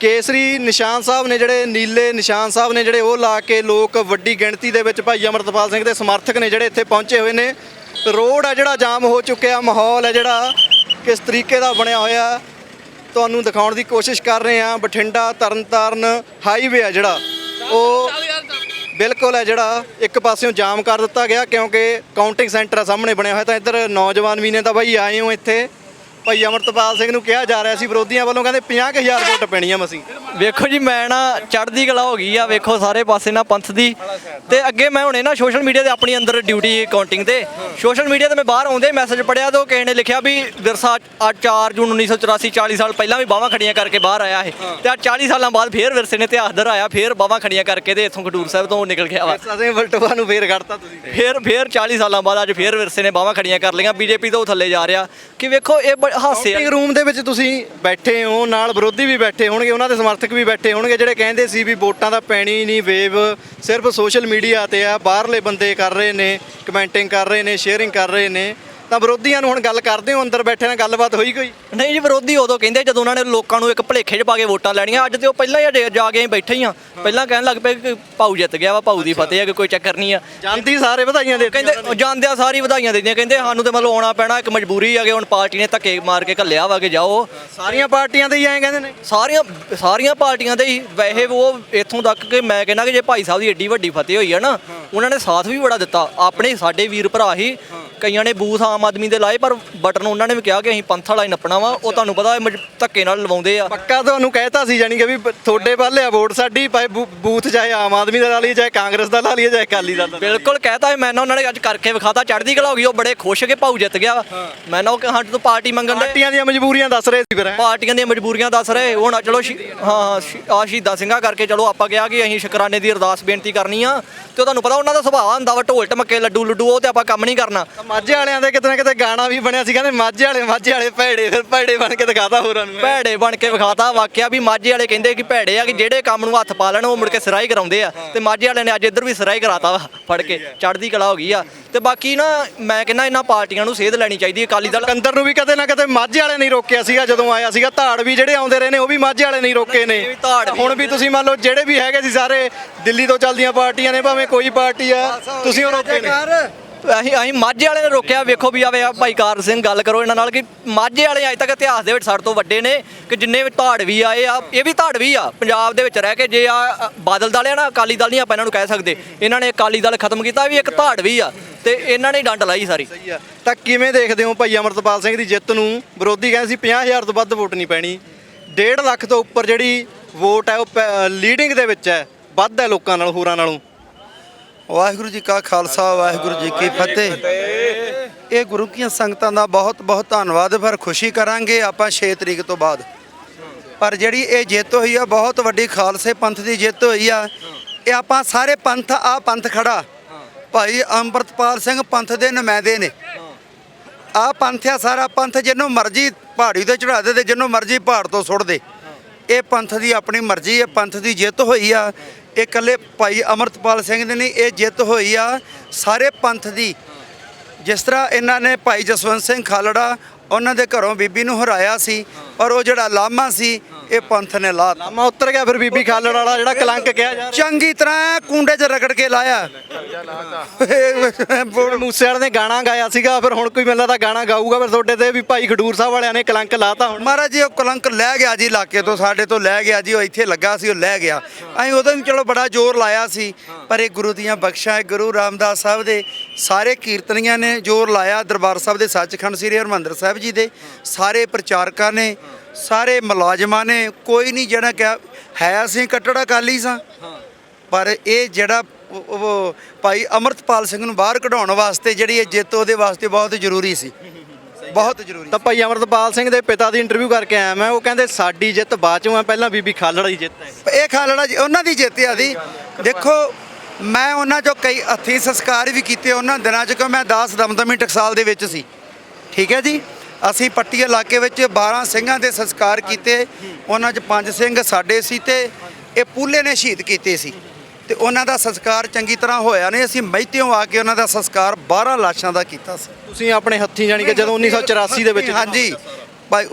ਕੇਸਰੀ ਨਿਸ਼ਾਨ ਸਾਹਿਬ ਨੇ ਜਿਹੜੇ, ਨੀਲੇ ਨਿਸ਼ਾਨ ਸਾਹਿਬ ਨੇ ਜਿਹੜੇ ਉਹ ਲਾ ਕੇ ਲੋਕ ਵੱਡੀ ਗਿਣਤੀ ਦੇ ਵਿੱਚ ਭਾਈ ਅਮਰਤਪਾਲ ਸਿੰਘ ਦੇ ਸਮਰਥਕ ਨੇ ਜਿਹੜੇ ਇੱਥੇ ਪਹੁੰਚੇ ਹੋਏ ਨੇ। ਰੋਡ ਆ ਜਿਹੜਾ ਜਾਮ ਹੋ ਚੁੱਕਿਆ, ਮਾਹੌਲ ਹੈ ਜਿਹੜਾ ਕਿਸ ਤਰੀਕੇ ਦਾ ਬਣਿਆ ਹੋਇਆ। ਤੁਹਾਨੂੰ ਦਿਖਾਉਣ ਦੀ ਕੋਸ਼ਿਸ਼ ਕਰ ਰਹੇ ਹਾਂ। ਬਠਿੰਡਾ, ਤਰਨਤਾਰਨ ਹਾਈਵੇ ਆ ਜਿਹੜਾ। ਉਹ ਬਿਲਕੁਲ ਹੈ ਜਿਹੜਾ ਇੱਕ ਪਾਸਿਓਂ ਜਾਮ ਕਰ ਦਿੱਤਾ ਗਿਆ ਕਿਉਂਕਿ ਕਾਊਂਟਿੰਗ ਸੈਂਟਰ ਆ ਸਾਹਮਣੇ ਬਣਿਆ ਹੋਇਆ। ਤਾਂ ਇੱਧਰ ਨੌਜਵਾਨ ਵੀ ਨੇ ਤਾਂ ਬਾਈ ਆਏ ਹੋ ਇੱਥੇ। ਭਾਈ ਅਮਰਤਪਾਲ ਸਿੰਘ ਨੂੰ ਕਿਹਾ ਜਾ ਰਿਹਾ ਸੀ ਵਿਰੋਧੀਆਂ ਵੱਲੋਂ ਕਹਿੰਦੇ 50000 ਵੋਟ ਪੈਣੀ ਆ ਮਸੀਂ ਵੇਖੋ ਜੀ ਮੈਂ ਨਾ ਚੜ੍ਹਦੀ ਕਲਾ ਹੋ ਗਈ ਆ ਵੇਖੋ ਸਾਰੇ ਪਾਸੇ ਨਾ ਪੰਥ ਦੀ। ਤੇ ਅੱਗੇ ਮੈਂ ਹੁਣੇ ਨਾ ਸੋਸ਼ਲ ਮੀਡੀਆ ਤੇ ਆਪਣੀ ਅੰਦਰ ਡਿਊਟੀ ਕਾਊਂਟਿੰਗ ਤੇ ਸੋਸ਼ਲ ਮੀਡੀਆ ਤੇ ਮੈਂ ਬਾਹਰ ਆਉਂਦੇ ਮੈਸੇਜ ਪੜਿਆ ਤੇ ਉਹ ਕਿਸੇ ਨੇ ਲਿਖਿਆ ਵੀ ਵਿਰਸਾ ਅੱਜ 4 ਜੂਨ 1984 40 ਸਾਲ ਪਹਿਲਾਂ ਵੀ ਬਾਹਾਂ ਖੜੀਆਂ ਕਰਕੇ ਬਾਹਰ ਆਇਆ ਇਹ। ਤੇ ਅੱਜ 40 ਸਾਲਾਂ ਬਾਅਦ ਫੇਰ ਵਿਰਸੇ ਨੇ ਇਤਿਹਾਸ ਦੁਹਰਾਇਆ ਫੇਰ ਬਾਹਾਂ ਖੜੀਆਂ ਕਰਕੇ ਤੇ ਇੱਥੋਂ ਖਡੂਰ ਸਾਹਿਬ ਤੋਂ ਨਿਕਲ ਗਿਆ ਵਾ। ਅਸੀਂ ਵਲਟਵਾ ਨੂੰ ਫੇਰ ਕੱਢਤਾ ਤੁਸੀਂ। ਫੇਰ ਫੇਰ 40 ਸਾਲਾਂ ਬਾਅਦ ਅੱਜ ਫੇਰ ਵਿਰਸੇ ਨੇ ਬਾਹਾਂ ਖੜੀਆਂ ਕਰ ਲਈਆਂ ਬੀਜੇਪੀ ਤੋਂ ਥੱਲੇ ਜਾ ਰਿਹਾ। ਕਿ ਵੇਖੋ ਇਹ ਹਾਸੇ ਕਾਊਂਟਿੰਗ ਰੂਮ ਦੇ ਵਿੱਚ ਤੁਸੀਂ ਬੈਠੇ ਹੋ, ਨਾਲ ਵਿਰੋਧੀ ਵੀ ਬੈਠੇ ਹੋਣਗੇ, ਉਹਨਾਂ ਦੇ ਸਮਰਥਕ ਵੀ ਬੈਠੇ ਹੋਣਗੇ, ਜਿਹੜੇ ਕਹਿੰਦੇ ਸੀ ਵੀ ਵੋਟਾਂ ਦਾ ਪੈਣੀ ਨਹੀਂ ਵੇਵ ਸਿਰਫ ਸੋਸ਼ਲ ਮੀਡੀਆ ਤੇ ਆ, ਬਾਹਰਲੇ ਬੰਦੇ ਕਰ ਰਹੇ ਨੇ ਕਮੈਂਟਿੰਗ ਕਰ ਰਹੇ ਨੇ ਸ਼ੇਅਰਿੰਗ ਕਰ ਰਹੇ ਨੇ। ਤਾਂ ਵਿਰੋਧੀਆਂ ਨੂੰ ਹੁਣ ਗੱਲ ਕਰਦੇ ਹੋ ਅੰਦਰ ਬੈਠੇ ਨਾਲ ਗੱਲਬਾਤ ਹੋਈ ਕੋਈ? ਨਹੀਂ ਜੀ ਵਿਰੋਧੀ ਉਦੋਂ ਕਹਿੰਦੇ ਜਦੋਂ ਉਹਨਾਂ ਨੇ ਲੋਕਾਂ ਨੂੰ ਇੱਕ ਭਲੇਖੇ 'ਚ ਪਾ ਕੇ ਵੋਟਾਂ ਲੈਣੀਆਂ ਅੱਜ ਤੇ ਉਹ ਪਹਿਲਾਂ ਹੀ ਜਾ ਕੇ ਬੈਠੇ ਹੀ ਆ। ਪਹਿਲਾਂ ਕਹਿਣ ਲੱਗ ਪਏ ਕਿ ਭਾਊ ਜਿੱਤ ਗਿਆ ਵਾ ਭਾਊ ਦੀ ਫਤਿਹ ਹੈ ਕਿ ਕੋਈ ਚੱਕਰ ਨਹੀਂ ਆ। ਜਾਂਦੀ ਸਾਰੇ ਵਧਾਈਆਂ ਦੇ ਕਹਿੰਦੇ ਜਾਂਦਿਆਂ ਸਾਰੀ ਵਧਾਈਆਂ ਦਿੰਦੀਆਂ ਕਹਿੰਦੇ ਸਾਨੂੰ ਤੇ ਮਤਲਬ ਆਉਣਾ ਪੈਣਾ ਇੱਕ ਮਜਬੂਰੀ ਆ ਕਿ ਹੁਣ ਪਾਰਟੀ ਨੇ ਧੱਕੇ ਮਾਰ ਕੇ ਘੱਲਿਆ ਵਾ ਕਿ ਜਾਓ। ਸਾਰੀਆਂ ਪਾਰਟੀਆਂ ਦੇ ਹੀ ਐਂ ਕਹਿੰਦੇ ਨੇ। ਸਾਰੀਆਂ ਸਾਰੀਆਂ ਪਾਰਟੀਆਂ ਦੇ ਹੀ। ਵੈਸੇ ਉਹ ਇੱਥੋਂ ਤੱਕ ਕਿ ਮੈਂ ਕਹਿੰਦਾ ਕਿ ਜੇ ਭਾਈ ਸਾਹਿਬ ਦੀ ਏਡੀ ਵੱਡੀ ਫਤਿਹ ਹੋਈ ਹੈ ਨਾ ਉਹਨਾਂ ਨੇ ਸਾਥ ਵੀ ਬੜਾ ਦਿੱਤਾ ਆਪਣੇ ਸਾਡੇ ਵੀਰ ਭਰਾ ਹੀ। ਕਈਆਂ ਨੇ ਬੂਥ ਆਮ ਆਦਮੀ ਦੇ ਲਾਏ ਪਰ ਬਟਨ ਉਹਨਾਂ ਨੇ ਵੀ ਕਿਹਾ ਕਿ ਅਸੀਂ ਪੰਥ ਵਾਲਾ ਹੀ ਨੱਪਣਾ ਵਾ। ਉਹ ਤੁਹਾਨੂੰ ਪਤਾ ਮਜ- ਧੱਕੇ ਨਾਲ ਲਵਾਉਂਦੇ ਆ। ਪੱਕਾ ਤੁਹਾਨੂੰ ਕਹਿਤਾ ਸੀ ਜਾਨੀ ਕਿ ਵੀ ਤੁਹਾਡੇ ਵੱਲ ਆ ਵੋਟ ਸਾਡੀ ਭਾਵੇਂ ਬੂ- ਬੂਥ ਚਾਹੇ ਆਮ ਆਦਮੀ ਦਾ ਲਾ ਲਈਏ ਚਾਹੇ ਕਾਂਗਰਸ ਦਾ ਲਾ ਲਈਏ ਚਾਹੇ ਅਕਾਲੀ ਦਾ ਬਿਲਕੁਲ ਕਹਿਤਾ ਮੈਂ ਨਾ ਉਹਨਾਂ ਨੇ ਅੱਜ ਕਰਕੇ ਵਿਖਾਤਾ ਚੜ੍ਹਦੀ ਕਲਾ ਹੋ ਗਈ ਉਹ ਬੜੇ ਖੁਸ਼ ਕਿ ਭਾਊ ਜਿੱਤ ਗਿਆ। ਮੈਂ ਨਾ ਉਹ ਕਿ ਤੋਂ ਪਾਰਟੀ ਮੰਗਣ ਦੇ ਪਾਰਟੀਆਂ ਦੀਆਂ ਮਜਬੂਰੀਆਂ ਦੱਸ ਰਹੇ ਸੀ ਫਿਰ ਹੈਂ। ਪਾਰਟੀਆਂ ਦੀਆਂ ਮਜਬੂਰੀਆਂ ਦੱਸ ਰਹੇ ਹੁਣ ਆ ਚਲੋ ਸ਼ੀ- ਹਾਂ ਆ ਸ਼ਹੀਦਾਂ ਸਿੰਘਾਂ ਕਰਕੇ ਚਲੋ ਆਪਾਂ ਕਿਹਾ ਕਿ ਅਸੀਂ ਸ਼ੁਕਰਾਨੇ ਦੀ ਅਰਦਾਸ ਬੇਨਤੀ ਕਰਨੀ ਆ। ਤੇ ਉਹ ਤੁਹਾਨੂੰ ਪਤਾ ਉਹਨਾਂ ਦਾ ਸੁਭਾਅ ਹੁੰਦਾ ਵਾ ਢੋਲ ਢਮੱਕੇ ਲੱਡੂ ਲੱਡੂ ਉਹ ਤੇ ਆਪਾਂ ਕੰਮ ਨਹੀਂ ਕਰਨਾ। ਮਾਝੇ ਵਾਲਿਆਂ ਦੇ ਕਿਤੇ ਨਾ ਕਿਤੇ ਗਾਣਾ ਵੀ ਬਣਿਆ ਸੀ ਕਹਿੰਦੇ ਮਾਝੇ ਵਾਲੇ ਮਾਝੇ ਵਾਲੇ ਭੈੜੇ ਫਿਰ ਭੈੜੇ ਬਣ ਕੇ ਦਿਖਾਤਾ ਹੋਰਾਂ ਨੂੰ ਭੈੜੇ ਬਣ ਕੇ ਵਿਖਾਤਾ ਵਾਕਿਆ ਵੀ ਮਾਝੇ ਵਾਲੇ ਕਹਿੰਦੇ ਕਿ ਭੈੜੇ ਆ ਕਿ ਜਿਹੜੇ ਕੰਮ ਨੂੰ ਹੱਥ ਪਾ ਲੈਣ ਉਹ ਮੁੜ ਕੇ ਸਿਰਾਈ ਕਰਾਉਂਦੇ ਆ। ਤੇ ਮਾਝੇ ਵਾਲਿਆਂ ਨੇ ਅੱਜ ਇੱਧਰ ਵੀ ਸਿਰਾਈ ਕਰਾਤਾ ਵਾ ਫੜ ਕੇ ਚੜ੍ਹਦੀ ਕਲਾ ਹੋ ਗਈ ਆ। ਤੇ ਬਾਕੀ ਨਾ ਮੈਂ ਕਹਿੰਦਾ ਇਹਨਾਂ ਪਾਰਟੀਆਂ ਨੂੰ ਸੇਧ ਲੈਣੀ ਚਾਹੀਦੀ ਹੈ ਅਕਾਲੀ ਦਲ। ਕੰਦਰ ਨੂੰ ਵੀ ਕਦੇ ਨਾ ਕਦੇ ਮਾਝੇ ਵਾਲੇ ਨਹੀਂ ਰੋਕਿਆ ਸੀਗਾ ਜਦੋਂ ਆਇਆ ਸੀਗਾ ਧਾੜ ਵੀ ਜਿਹੜੇ ਆਉਂਦੇ ਰਹੇ ਨੇ ਉਹ ਵੀ ਮਾਝੇ ਵਾਲੇ ਨਹੀਂ ਰੋਕੇ ਨੇ। ਹੁਣ ਵੀ ਤੁਸੀਂ ਮੰਨ ਲਓ ਜਿਹੜੇ ਵੀ ਹੈਗੇ ਸੀ ਸਾਰੇ ਦਿੱਲੀ ਤੋਂ ਚੱਲਦੀਆਂ ਪਾਰਟੀਆਂ ਨੇ ਭਾਵੇਂ ਕੋਈ ਪਾਰਟੀ ਆ ਤੁਸੀਂ ਉਹ ਰੋਕੇ ਨੇ। ਅਸੀਂ ਅਸੀਂ ਮਾਝੇ ਵਾਲੇ ਨੇ ਰੋਕਿਆ, ਵੇਖੋ ਵੀ ਆਵੇ ਆ ਭਾਈ ਕਾਰ ਸਿੰਘ, ਗੱਲ ਕਰੋ ਇਹਨਾਂ ਨਾਲ ਕਿ ਮਾਝੇ ਵਾਲੇ ਅੱਜ ਤੱਕ ਇਤਿਹਾਸ ਦੇ ਵਿੱਚ ਸਾਡੇ ਤੋਂ ਵੱਡੇ ਨੇ ਕਿ ਜਿੰਨੇ ਵੀ ਧਾੜਵੀ ਆਏ ਆ, ਇਹ ਵੀ ਧਾੜਵੀ ਆ, ਪੰਜਾਬ ਦੇ ਵਿੱਚ ਰਹਿ ਕੇ ਜੇ ਆ ਬਾਦਲ ਦਲ ਆ ਨਾ, ਅਕਾਲੀ ਦਲ ਨਹੀਂ ਆਪਾਂ ਇਹਨਾਂ ਨੂੰ ਕਹਿ ਸਕਦੇ। ਇਹਨਾਂ ਨੇ ਅਕਾਲੀ ਦਲ ਖਤਮ ਕੀਤਾ ਵੀ ਇੱਕ ਧਾੜਵੀ ਆ ਤੇ ਇਹਨਾਂ ਨੇ ਡੰਡ ਲਾਈ ਸਾਰੀ। ਸਹੀ ਆ। ਤਾਂ ਕਿਵੇਂ ਦੇਖਦੇ ਹੋ ਭਾਈ ਅਮਰਤਪਾਲ ਸਿੰਘ ਦੀ ਜਿੱਤ ਨੂੰ? ਵਿਰੋਧੀ ਕਹਿੰਦੇ ਸੀ 50000 ਤੋਂ ਵੱਧ ਵੋਟ ਨਹੀਂ ਪੈਣੀ। 1.5 ਲੱਖ ਤੋਂ ਉੱਪਰ ਜਿਹੜੀ ਵੋਟ ਹੈ, ਉਹ ਲੀਡਿੰਗ ਦੇ ਵਿੱਚ ਹੈ, ਵੱਧ ਹੈ ਲੋਕਾਂ ਨਾਲ, ਹੋਰਾਂ ਨਾਲੋਂ। ਵਾਹਿਗੁਰੂ ਜੀ ਕਾ ਖਾਲਸਾ, ਵਾਹਿਗੁਰੂ ਜੀ ਕੀ ਫਤਿਹ। ਇਹ ਗੁਰੂ ਕੀਆਂ ਸੰਗਤਾਂ ਦਾ ਬਹੁਤ ਬਹੁਤ ਧੰਨਵਾਦ। ਫਿਰ ਖੁਸ਼ੀ ਕਰਾਂਗੇ ਆਪਾਂ 6 ਤਰੀਕ ਤੋਂ ਬਾਅਦ। ਪਰ ਜਿਹੜੀ ਇਹ ਜਿੱਤ ਹੋਈ ਆ, ਬਹੁਤ ਵੱਡੀ ਖਾਲਸੇ ਪੰਥ ਦੀ ਜਿੱਤ ਹੋਈ ਆ। ਇਹ ਆਪਾਂ ਸਾਰੇ ਪੰਥ, ਆ ਪੰਥ ਖੜਾ। ਭਾਈ ਅੰਮ੍ਰਿਤਪਾਲ ਸਿੰਘ ਪੰਥ ਦੇ ਨੁਮਾਇੰਦੇ ਨੇ। ਆ ਪੰਥ ਆ ਸਾਰਾ ਪੰਥ, ਜਿਹਨੂੰ ਮਰਜ਼ੀ ਪਹਾੜੀ ਤੇ ਚੜਾ ਦੇ ਤੇ ਜਿਹਨੂੰ ਮਰਜ਼ੀ ਪਹਾੜ ਤੋਂ ਸੁੱਟ ਦੇ। ਇਹ ਪੰਥ ਦੀ ਆਪਣੀ ਮਰਜ਼ੀ ਹੈ ਪੰਥ ਦੀ ਜਿੱਤ ਹੋਈ ਆ। ਇਹ ਇਕੱਲੇ ਭਾਈ ਅਮਰਤਪਾਲ ਸਿੰਘ ਦੀ ਨਹੀਂ, ਇਹ ਜਿੱਤ ਹੋਈ ਆ ਸਾਰੇ ਪੰਥ ਦੀ। ਜਿਸ ਤਰ੍ਹਾਂ ਇਹਨਾਂ ਨੇ ਭਾਈ ਜਸਵੰਤ ਸਿੰਘ ਖਾਲੜਾ, ਉਹਨਾਂ ਦੇ ਘਰੋਂ ਬੀਬੀ ਨੂੰ ਹਰਾਇਆ ਸੀ ਔਰ ਉਹ ਜਿਹੜਾ ਲਾਮਾ ਸੀ ਇਹ ਪੰਥ ਨੇ ਲਾਤਾ। ਲਾਮਾ ਉੱਤਰ ਗਿਆ ਫਿਰ ਬੀਬੀ ਖਾਲੜ ਵਾਲਾ ਜਿਹੜਾ ਕਲੰਕ ਕਿਹਾ ਜਾ ਰਿਹਾ। ਚੰਗੀ ਤਰ੍ਹਾਂ ਕੁੰਡੇ 'ਚ ਰਗੜ ਕੇ ਲਾਇਆ। ਮੂਸੇ ਵਾਲੇ ਨੇ ਗਾਣਾ ਗਾਇਆ ਸੀਗਾ ਫਿਰ ਹੁਣ ਕੋਈ ਮੈਨੂੰ ਲੱਗਦਾ ਗਾਣਾ ਗਾਊਗਾ ਫਿਰ ਤੁਹਾਡੇ ਤੇ ਵੀ ਭਾਈ ਖਡੂਰ ਸਾਹਿਬ ਵਾਲਿਆਂ ਨੇ ਕਲੰਕ ਲਾਤਾ ਹੁਣ। ਮਹਾਰਾਜ ਜੀ ਉਹ ਕਲੰਕ ਲੈ ਗਿਆ ਜੀ ਇਲਾਕੇ ਤੋਂ ਸਾਡੇ ਤੋਂ ਲੈ ਗਿਆ ਜੀ ਉਹ ਇੱਥੇ ਲੱਗਾ ਸੀ ਉਹ ਲੈ ਗਿਆ। ਅਸੀਂ ਉਦੋਂ ਵੀ ਚਲੋ ਬੜਾ ਜ਼ੋਰ ਲਾਇਆ ਸੀ ਪਰ ਇਹ ਗੁਰੂ ਦੀਆਂ ਬਖਸ਼ਾਂ ਗੁਰੂ ਰਾਮਦਾਸ ਸਾਹਿਬ ਦੇ ਸਾਰੇ ਕੀਰਤਨੀਆਂ ਨੇ ਜ਼ੋਰ ਲਾਇਆ ਦਰਬਾਰ ਸਾਹਿਬ ਦੇ ਸੱਚਖੰਡ ਸ੍ਰੀ ਹਰਿਮੰਦਰ ਸਾਹਿਬ ਜੀ ਦੇ ਸਾਰੇ ਪ੍ਰਚਾਰਕਾਂ ਨੇ ਸਾਰੇ ਮੁਲਾਜ਼ਮਾਂ ਨੇ ਕੋਈ ਨਹੀਂ ਜਿਹੜਾ ਕਿ ਹੈ ਅਸੀਂ ਕੱਟੜਾ ਕਾਲੀ ਸਾਂ। ਪਰ ਇਹ ਜਿਹੜਾ ਉਹ- ਭਾਈ ਅਮਰਤਪਾਲ ਸਿੰਘ ਨੂੰ ਬਾਹਰ ਕਢਾਉਣ ਵਾਸਤੇ ਜਿਹੜੀ ਇਹ ਜਿੱਤ ਉਹਦੇ ਵਾਸਤੇ ਬਹੁਤ ਜ਼ਰੂਰੀ ਸੀ। ਬਹੁਤ ਜ਼ਰੂਰੀ ਤਾਂ ਭਾਈ ਅਮਰਤਪਾਲ ਸਿੰਘ ਦੇ ਪਿਤਾ ਦੀ ਇੰਟਰਵਿਊ ਕਰਕੇ ਆਇਆ ਮੈਂ ਉਹ ਕਹਿੰਦੇ ਸਾਡੀ ਜਿੱਤ ਬਾਅਦ ਚੋਂ ਆ ਪਹਿਲਾਂ ਬੀਬੀ ਖਾਲੜ ਦੀ ਜਿੱਤ ਹੈ। ਇਹ ਖਾਲੜਾ ਜੀ ਉਹਨਾਂ ਦੀ ਜਿੱਤ ਆ ਦੀ। ਦੇਖੋ ਮੈਂ ਉਹਨਾਂ ਚੋਂ ਕਈ ਹੱਥੀਂ ਸੰਸਕਾਰ ਵੀ ਕੀਤੇ ਉਹਨਾਂ ਦਿਨਾਂ 'ਚ ਕਿ ਮੈਂ 10 ਦਮਦਮੀ ਟਕਸਾਲ ਦੇ ਵਿੱਚ ਸੀ। ਠੀਕ ਹੈ ਜੀ? ਅਸੀਂ ਪੱਟੀ ਇਲਾਕੇ ਵਿੱਚ 12 ਸਿੰਘਾਂ ਦੇ ਸੰਸਕਾਰ ਕੀਤੇ ਉਹਨਾਂ 'ਚ ਪੰਜ ਸਿੰਘ ਸਾਡੇ ਸੀ ਤੇ ਇਹ ਪੂਲੇ ਨੇ ਸ਼ਹੀਦ ਕੀਤੇ ਸੀ। ਤੇ ਉਹਨਾਂ ਦਾ ਸੰਸਕਾਰ ਚੰਗੀ ਤਰ੍ਹਾਂ ਹੋਇਆ ਨਹੀਂ ਅਸੀਂ ਮਹਿਤਿਓਂ ਆ ਕੇ ਉਹਨਾਂ ਦਾ ਸੰਸਕਾਰ 12 ਲਾਸ਼ਾਂ ਦਾ ਕੀਤਾ ਸੀ। ਤੁਸੀਂ ਆਪਣੇ ਹੱਥੀਂ ਜਾਣੀ ਕਿ ਜਦੋਂ 1984 ਦੇ ਵਿੱਚ ਹਾਂਜੀ ਭਾਈ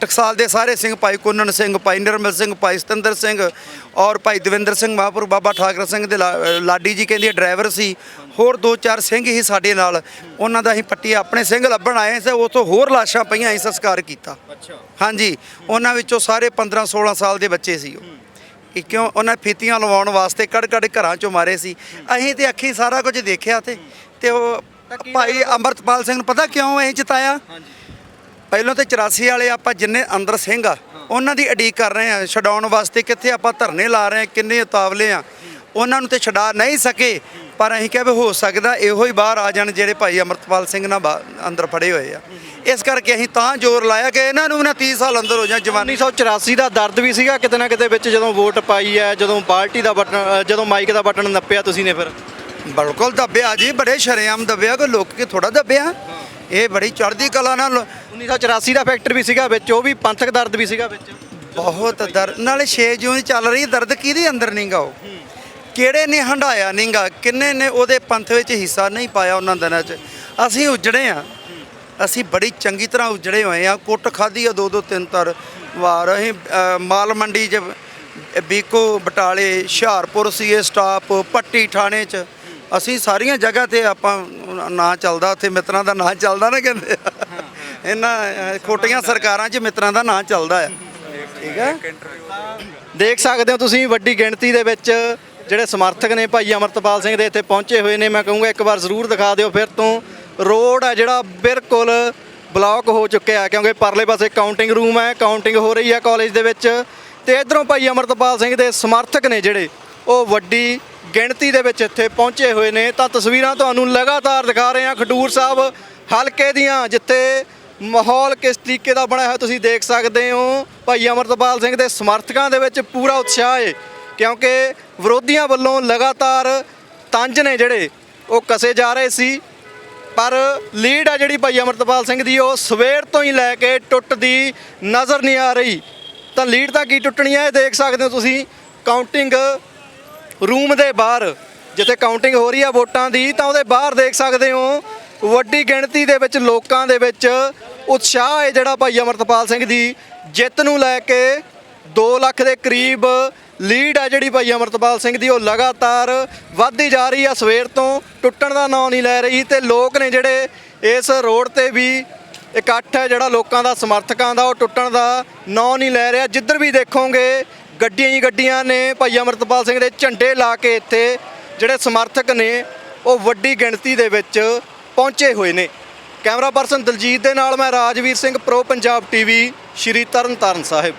ਟਕਸਾਲ ਦੇ ਸਾਰੇ ਸਿੰਘ ਭਾਈ ਕੁੰਨਣ ਸਿੰਘ ਭਾਈ ਨਿਰਮਲ ਸਿੰਘ ਭਾਈ ਸਤਿੰਦਰ ਸਿੰਘ ਔਰ ਭਾਈ ਦਵਿੰਦਰ ਸਿੰਘ ਮਹਾਂਪੁਰ ਬਾਬਾ ਠਾਕਰ ਸਿੰਘ ਦੇ ਲਾਡੀ ਜੀ ਕਹਿੰਦੇ ਡਰਾਈਵਰ ਸੀ ਹੋਰ ਦੋ ਚਾਰ ਸਿੰਘ ਹੀ ਸਾਡੇ ਨਾਲ ਉਹਨਾਂ ਦਾ ਅਸੀਂ ਪੱਟੀ ਆਪਣੇ ਸਿੰਘ ਲੱਭਣ ਆਏ ਸੀ ਉਥੋਂ ਹੋਰ ਲਾਸ਼ਾਂ ਪਈਆਂ ਅਸੀਂ ਸੰਸਕਾਰ ਕੀਤਾ। ਅੱਛਾ। ਹਾਂਜੀ ਉਹਨਾਂ ਵਿੱਚੋਂ ਸਾਰੇ 15 16 ਸਾਲ ਦੇ ਬੱਚੇ ਸੀ ਉਹ। ਇਹ ਕਿਉਂ ਉਹਨਾਂ ਫੀਤੀਆਂ ਲਵਾਉਣ ਵਾਸਤੇ ਕੜ ਕੜ ਘਰਾਂ ਚੋਂ ਮਾਰੇ ਸੀ। ਅਸੀਂ ਤੇ ਅੱਖੀ ਸਾਰਾ ਕੁਝ ਦੇਖਿਆ ਤੇ ਤੇ ਉਹ ਭਾਈ ਅੰਮ੍ਰਿਤਪਾਲ ਸਿੰਘ ਨੂੰ ਪਤਾ ਕਿਉਂ ਇਹ ਜਿਤਾਇਆ ਪਹਿਲਾਂ ਤੇ 84 ਵਾਲੇ ਆਪਾਂ ਜਿੰਨੇ ਅੰਦਰ ਸਿੰਘ ਆ ਉਹਨਾਂ ਦੀ ਅਡੀਕ ਕਰ ਰਹੇ ਆ ਛਡਾਉਣ ਵਾਸਤੇ ਕਿੱਥੇ ਆਪਾਂ ਧਰਨੇ ਲਾ ਰਹੇ ਆ ਕਿੰਨੇ ਉਤਾਵਲੇ ਆ। ਉਹਨਾਂ ਨੂੰ ਤੇ ਛਡਾ ਨਹੀਂ ਸਕੇ। ਪਰ ਅਸੀਂ ਕਿਹਾ ਵੀ ਹੋ ਸਕਦਾ ਇਹੋ ਹੀ ਬਾਹਰ ਆ ਜਾਣ ਜਿਹੜੇ ਭਾਈ ਅੰਮ੍ਰਿਤਪਾਲ ਸਿੰਘ ਨਾਲ ਅੰਦਰ ਫੜੇ ਹੋਏ ਆ। ਇਸ ਕਰਕੇ ਅਸੀਂ ਤਾਂ ਜ਼ੋਰ ਲਾਇਆ ਕਿ ਇਹਨਾਂ ਨੂੰ ਨਾ 30 ਸਾਲ ਅੰਦਰ ਹੋ ਜਾਣ ਜਵਾਨੀ। 1984 ਦਾ ਦਰਦ ਵੀ ਸੀਗਾ ਕਿਤੇ ਨਾ ਕਿਤੇ ਵਿੱਚ ਜਦੋਂ ਵੋਟ ਪਾਈ ਹੈ ਜਦੋਂ ਪਾਰਟੀ ਦਾ ਬਟਨ ਜਦੋਂ ਮਾਈਕ ਦਾ ਬਟਨ ਨੱਪਿਆ ਤੁਸੀਂ ਨੇ ਫਿਰ? ਬਿਲਕੁਲ ਦੱਬਿਆ ਜੀ ਬੜੇ ਸ਼ਰੇਆਮ ਦੱਬਿਆ ਕੋਈ ਲੁੱਕ ਕੇ ਥੋੜਾ ਦੱਬਿਆ? ਇਹ ਬੜੀ ਚੜ੍ਹਦੀ ਕਲਾ ਨਾਲ 1984 ਦਾ ਫੈਕਟਰ ਵੀ ਸੀਗਾ ਵਿੱਚ ਉਹ ਵੀ ਪੰਥਕ ਦਰਦ ਵੀ ਸੀਗਾ ਵਿੱਚ। ਬਹੁਤ ਦਰਦ ਨਾਲੇ 6 ਜੂਨ ਚੱਲ ਰਹੀ ਦਰਦ ਕਿਹਦੇ ਅੰਦਰ ਨਹੀਂਗਾ ਉਹ? ਕਿਹੜੇ ਨੇ ਹੰਡਾਇਆ ਨਹੀਂਗਾ ਕਿੰਨੇ ਨੇ ਉਹਦੇ ਪੰਥ ਵਿੱਚ ਹਿੱਸਾ ਨਹੀਂ ਪਾਇਆ ਉਹਨਾਂ ਦਿਨਾਂ 'ਚ? ਅਸੀਂ ਉਜੜੇ ਆ ਅਸੀਂ ਬੜੀ ਚੰਗੀ ਤਰ੍ਹਾਂ ਉਜੜੇ ਹੋਏ ਆ ਕੁੱਟ ਖਾਧੀ ਆ ਦੋ ਦੋ ਤਿੰਨ ਤਰ ਵਾਰ। ਅਸੀਂ ਮਾਲ ਮੰਡੀ 'ਚ ਬੀਕੋ ਬਟਾਲੇ ਹੁਸ਼ਿਆਰਪੁਰ ਸੀਏ ਸਟਾਪ ਪੱਟੀ ਥਾਣੇ 'ਚ। ਅਸੀਂ ਸਾਰੀਆਂ ਜਗ੍ਹਾ ਤੇ ਆਪਾਂ ਨਾਂ ਚੱਲਦਾ ਉੱਥੇ ਮਿੱਤਰਾਂ ਦਾ ਨਾਂ ਚੱਲਦਾ ਨਾ ਕਹਿੰਦੇ। ਇਹਨਾਂ ਅ, ਖੋਟੀਆਂ ਸਰਕਾਰਾਂ 'ਚ ਮਿੱਤਰਾਂ ਦਾ ਨਾਂ ਚੱਲਦਾ ਆ। ਠੀਕ ਹੈ ਦੇਖ ਸਕਦੇ ਹੋ ਤੁਸੀਂ ਵੱਡੀ ਗਿਣਤੀ ਦੇ ਵਿੱਚ ਜਿਹੜੇ ਸਮਰਥਕ ਨੇ ਭਾਈ ਅਮਰਤਪਾਲ ਸਿੰਘ ਦੇ ਇੱਥੇ ਪਹੁੰਚੇ ਹੋਏ ਨੇ, ਮੈਂ ਕਹੂੰਗਾ ਇੱਕ ਵਾਰ ਜ਼ਰੂਰ ਦਿਖਾ ਦਿਓ, ਫਿਰ ਤੋਂ ਰੋਡ ਹੈ ਜਿਹੜਾ ਬਿਲਕੁਲ ਬਲੌਕ ਹੋ ਚੁੱਕਿਆ ਕਿਉਂਕਿ ਪਰਲੇ ਪਾਸੇ ਕਾਊਂਟਿੰਗ ਰੂਮ ਹੈ, ਕਾਊਂਟਿੰਗ ਹੋ ਰਹੀ ਹੈ ਕਾਲਜ ਦੇ ਵਿੱਚ ਤੇ ਇਧਰੋਂ ਭਾਈ ਅਮਰਤਪਾਲ ਸਿੰਘ ਦੇ ਸਮਰਥਕ ਨੇ ਜਿਹੜੇ, ਉਹ ਵੱਡੀ ਗਿਣਤੀ ਦੇ ਵਿੱਚ ਇੱਥੇ ਪਹੁੰਚੇ ਹੋਏ ਨੇ। ਤਾਂ ਤਸਵੀਰਾਂ ਤੁਹਾਨੂੰ ਲਗਾਤਾਰ ਦਿਖਾ ਰਹੇ ਹਾਂ, ਖਡੂਰ ਸਾਹਿਬ ਹਲਕੇ ਦੀਆਂ, ਜਿੱਥੇ ਮਾਹੌਲ ਕਿਸ ਤਰੀਕੇ ਦਾ ਬਣਿਆ ਹੋਇਆ ਤੁਸੀਂ ਦੇਖ ਸਕਦੇ ਹੋ। ਭਾਈ ਅਮਰਤਪਾਲ ਸਿੰਘ ਦੇ ਸਮਰਥਕਾਂ ਦੇ ਵਿੱਚ ਪੂਰਾ ਉਤਸ਼ਾਹ ਹੈ। ਕਿਉਂਕਿ ਵਿਰੋਧੀਆਂ ਵੱਲੋਂ ਲਗਾਤਾਰ ਤੰਜ ਨੇ ਜਿਹੜੇ ਉਹ ਕਸੇ ਜਾ ਰਹੇ ਸੀ। ਪਰ ਲੀਡ ਆ ਜਿਹੜੀ ਭਾਈ ਅਮਰਤਪਾਲ ਸਿੰਘ ਦੀ, ਉਹ ਸਵੇਰ ਤੋਂ ਹੀ ਲੈ ਕੇ ਟੁੱਟਦੀ ਨਜ਼ਰ ਨਹੀਂ ਆ ਰਹੀ। ਤਾਂ ਲੀਡ ਤਾਂ ਕੀ ਟੁੱਟਣੀ ਹੈ ਇਹ ਦੇਖ ਸਕਦੇ ਹੋ ਤੁਸੀਂ। ਕਾਊਂਟਿੰਗ ਰੂਮ ਦੇ ਬਾਹਰ, ਜਿੱਥੇ ਕਾਊਂਟਿੰਗ ਹੋ ਰਹੀ ਆ ਵੋਟਾਂ ਦੀ, ਤਾਂ ਉਹਦੇ ਬਾਹਰ ਦੇਖ ਸਕਦੇ ਹੋ, ਵੱਡੀ ਗਿਣਤੀ ਦੇ ਵਿੱਚ ਲੋਕਾਂ ਦੇ ਵਿੱਚ ਉਤਸ਼ਾਹ ਹੈ ਜਿਹੜਾ ਭਾਈ ਅਮਰਤਪਾਲ ਸਿੰਘ ਦੀ। ਜਿੱਤ ਨੂੰ ਲੈ ਕੇ 2 ਲੱਖ ਦੇ ਕਰੀਬ ਲੀਡ ਆ ਜਿਹੜੀ ਭਾਈ ਅਮਰਤਪਾਲ ਸਿੰਘ ਦੀ, ਉਹ ਲਗਾਤਾਰ ਵੱਧਦੀ ਜਾ ਰਹੀ ਆ। ਸਵੇਰ ਤੋਂ ਟੁੱਟਣ ਦਾ ਨਾਂ ਨਹੀਂ ਲੈ ਰਹੀ ਤੇ ਲੋਕ ਨੇ ਜਿਹੜੇ ਇਸ ਰੋਡ ਤੇ ਵੀ ਇਕੱਠ ਹੈ ਜਿਹੜਾ ਲੋਕਾਂ ਦਾ, ਸਮਰਥਕਾਂ ਦਾ, ਉਹ ਟੁੱਟਣ ਦਾ ਨਾਂ ਨਹੀਂ ਲੈ ਰਿਹਾ। ਜਿੱਧਰ ਵੀ ਦੇਖੋਗੇ, ਗੱਡੀਆਂ ਹੀ ਗੱਡੀਆਂ ਨੇ ਭਾਈ ਅਮਰਤਪਾਲ ਸਿੰਘ ਦੇ ਝੰਡੇ ਲਾ ਕੇ ਇੱਥੇ ਜਿਹੜੇ ਸਮਰਥਕ ਨੇ, ਉਹ ਵੱਡੀ ਗਿਣਤੀ ਦੇ ਵਿੱਚ ਪਹੁੰਚੇ ਹੋਏ ਨੇ। ਕੈਮਰਾ ਪਰਸਨ ਦਲਜੀਤ ਦੇ ਨਾਲ ਮੈਂ ਰਾਜਵੀਰ ਸਿੰਘ, ਪ੍ਰੋ ਪੰਜਾਬ ਟੀਵੀ, ਸ਼੍ਰੀ ਤਰਨਤਾਰਨ ਸਾਹਿਬ।